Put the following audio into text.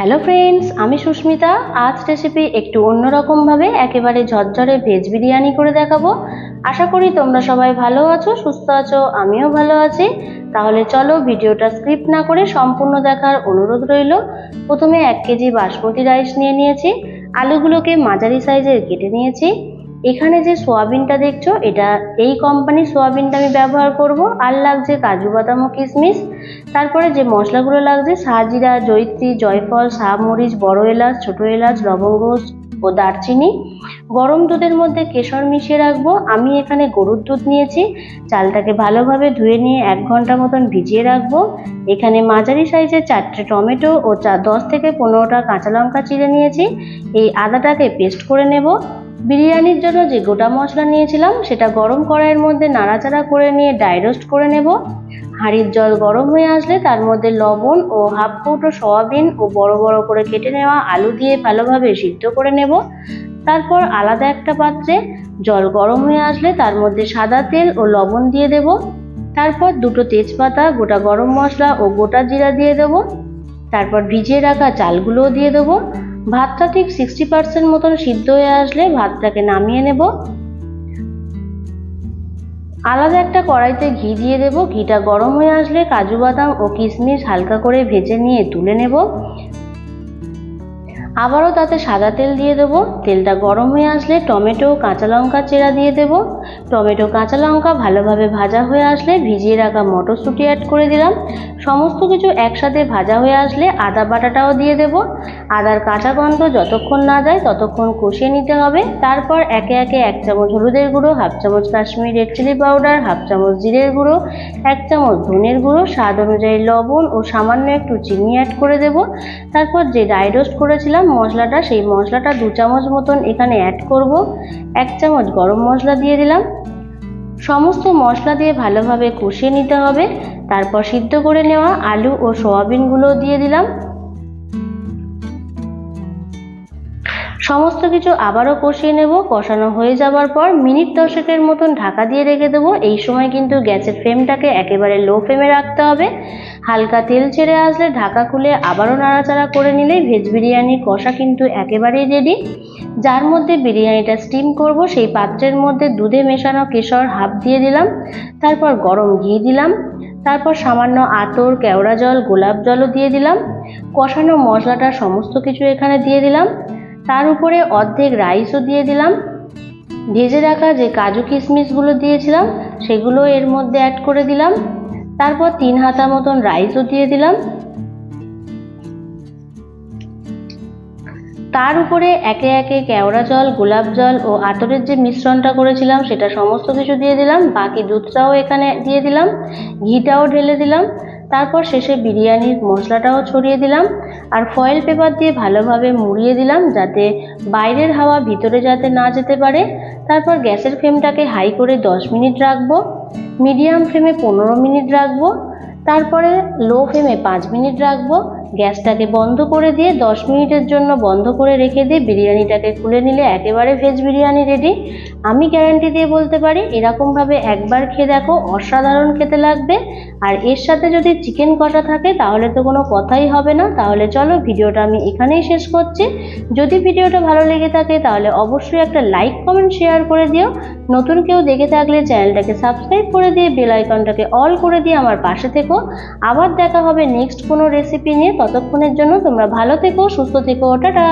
Hello friends আমি সুস্মিতা। আজ recipe একটু অন্যরকমভাবে একেবারে ঝরঝরে ভেজ বিরিয়ানি করে দেখাবো। আশা করি তোমরা সবাই ভালো আছো, সুস্থ আছো, আমিও ভালো আছি। তাহলে চলো ভিডিওটা স্ক্রিপ্ট না করে সম্পূর্ণ দেখার অনুরোধ রইল। প্রথমে এক কেজি বাসমতি রাইস নিয়ে নিয়েছি। আলুগুলোকে মাঝারি সাইজের কেটে নিয়েছি। এখানে যে সোয়াবিনটা দেখছ, এটা এই কোম্পানির সোয়াবিনটা আমি ব্যবহার করব। আর লাগছে কাজু বাদাম ও কিশমিশ। তারপরে যে মশলাগুলো লাগছে, সাজিরা জৈত্রী জয়ফল মরিচ বড় এলাচ, ছোট এলাচ, লবঙ্গ ও দারচিনি। গরম দুধের মধ্যে কেশর মিশিয়ে রাখব। আমি এখানে গরুর দুধ নিয়েছি। চালটাকে ভালোভাবে ধুয়ে নিয়ে এক ঘণ্টা মতন ভিজিয়ে রাখব। এখানে মাঝারি সাইজের চারটে টমেটো ও চা দশ থেকে পনেরোটা কাঁচা লঙ্কা চিড়ে নিয়েছি। এই আদাটাকে পেস্ট করে নেব। বিরিয়ানির জন্য যে গোটা মশলা নিয়েছিলাম, সেটা গরম কড়াইয়ের মধ্যে নাড়াচাড়া করে নিয়ে ডাইরোস্ট করে নেব। হাঁড়ির জল গরম হয়ে আসলে তার মধ্যে লবণ ও হাফ কৌটো সয়াবিন ও বড় বড় করে কেটে নেওয়া আলু দিয়ে ভালোভাবে সিদ্ধ করে নেব। তারপর আলাদা একটা পাত্রে জল গরম হয়ে আসলে তার মধ্যে সাদা তেল ও লবণ দিয়ে দেব। তারপর দুটো তেজপাতা, গোটা গরম মশলা ও গোটা জিরা দিয়ে দেব। তারপর ভিজিয়ে রাখা চালগুলোও দিয়ে দেবো। ভাতটা ঠিক সিক্সটি পার্সেন্ট মতন সিদ্ধ হয়ে আসলে ভাতটাকে নামিয়ে নেব। আলাদা একটা কড়াইতে ঘি দিয়ে দেব। ঘিটা গরম হয়ে আসলে কাজু বাদাম ও কিশমিশ হালকা করে ভেজে নিয়ে তুলে নেব। আবারও তাতে সাদা তেল দিয়ে দেবো। তেলটা গরম হয়ে আসলে টমেটো কাঁচা লঙ্কা চেরা দিয়ে দেবো। টমেটো, কাঁচা লঙ্কা ভালোভাবে ভাজা হয়ে আসলে ভিজিয়ে রাখা মটরশুঁটি অ্যাড করে দিলাম। সমস্ত কিছু একসাথে ভাজা হয়ে আসলে আদা বাটাটাও দিয়ে দেব। আদার কাঁচা গন্ধ যতক্ষণ না যায় ততক্ষণ কষিয়ে নিতে হবে। তারপর একে একে এক চামচ হলুদের গুঁড়ো, হাফ চামচ Kashmir red chilli powder half চামচ জিরের গুঁড়ো, এক চামচ ধনের গুঁড়ো, স্বাদ অনুযায়ী লবণ ও সামান্য একটু চিনি অ্যাড করে দেব। তারপর যে ড্রাই রোস্ট করেছিলাম মশলাটা, সেই মশলাটা দু চামচ মতন এখানে অ্যাড করব। এক চামচ গরম মশলা দিয়ে দিলাম। সমস্ত মশলা দিয়ে ভালোভাবে কষিয়ে নিতে হবে। তারপর সিদ্ধ করে নেওয়া আলু ও সয়াবিনগুলো দিয়ে দিলাম। সমস্ত কিছু আবারও কষিয়ে নেব। কষানো হয়ে যাওয়ার পর মিনিট দশেকের মতন ঢাকা দিয়ে রেখে দেবো। এই সময় কিন্তু গ্যাসের ফ্লেমটাকে একেবারে লো ফ্লেমে রাখতে হবে। হালকা তেল ছেড়ে আসলে ঢাকা খুলে আবারও নাড়াচাড়া করে নিলেই ভেজ বিরিয়ানির কষা কিন্তু একেবারেই রেডি যার মধ্যে বিরিয়ানিটা স্টিম করব, সেই পাত্রের মধ্যে দুধে মেশানো কেশর হাফ দিয়ে দিলাম, তারপর গরম ঘি দিলাম, তারপর সামান্য আতর, কেওড়া জল, গোলাপ জলও দিয়ে দিলাম, কষানো মশলাটা সমস্ত কিছু এখানে দিয়ে দিলাম, তার উপরে অর্ধেক রাইসও দিয়ে দিলাম, ভেজে রাখা যে কাজু কিশমিশগুলো দিয়েছিলাম, সেগুলো এর মধ্যে অ্যাড করে দিলাম, তারপর তিন হাতা মতন রাইসও দিয়ে দিলাম তার উপরে একে একে কেওড়া জল, গোলাপ জল ও আতরের যে মিশ্রণটা করেছিলাম, সেটা সমস্ত কিছু দিয়ে দিলাম। বাকি দুধটাও এখানে দিয়ে দিলাম। ঘিটাও ঢেলে দিলাম। তারপর শেষে বিরিয়ানির মশলাটাও ছড়িয়ে দিলাম। আর ফয়েল পেপার দিয়ে ভালোভাবে মুড়িয়ে দিলাম যাতে বাইরের হাওয়া ভিতরে যাতে না যেতে পারে। তারপর গ্যাসের ফ্লেমটাকে হাই করে দশ মিনিট রাখব। মিডিয়াম ফ্লেমে পনেরো মিনিট রাখব। তারপরে লো ফ্লেমে পাঁচ মিনিট রাখব। গ্যাসটাকে বন্ধ করে দিয়ে দশ মিনিটের জন্য বন্ধ করে রেখে দিয়ে বিরিয়ানিটাকে খুলে নিলে একেবারে ভেজ বিরিয়ানি রেডি আমি গ্যারান্টি দিয়ে বলতে পারি, এরকমভাবে একবার খেয়ে দেখো, অসাধারণ খেতে লাগবে। আর এর সাথে যদি চিকেন কষা থাকে, তাহলে তো কোনো কথাই হবে না। তাহলে চলো ভিডিওটা আমি এখানেই শেষ করছি। যদি ভিডিওটা ভালো লেগে থাকে, তাহলে অবশ্যই একটা লাইক কমেন্ট শেয়ার করে দিও। নতুন কেউ দেখে থাকলে চ্যানেলটাকে সাবস্ক্রাইব করে দিয়ে বেল আইকনটাকে অল করে দিয়ে আমার পাশে থেকো। আবার দেখা হবে নেক্সট কোনো রেসিপি নিয়ে। ততক্ষণের জন্য তোমরা ভালো থেকো সুস্থ থেকো টাটা।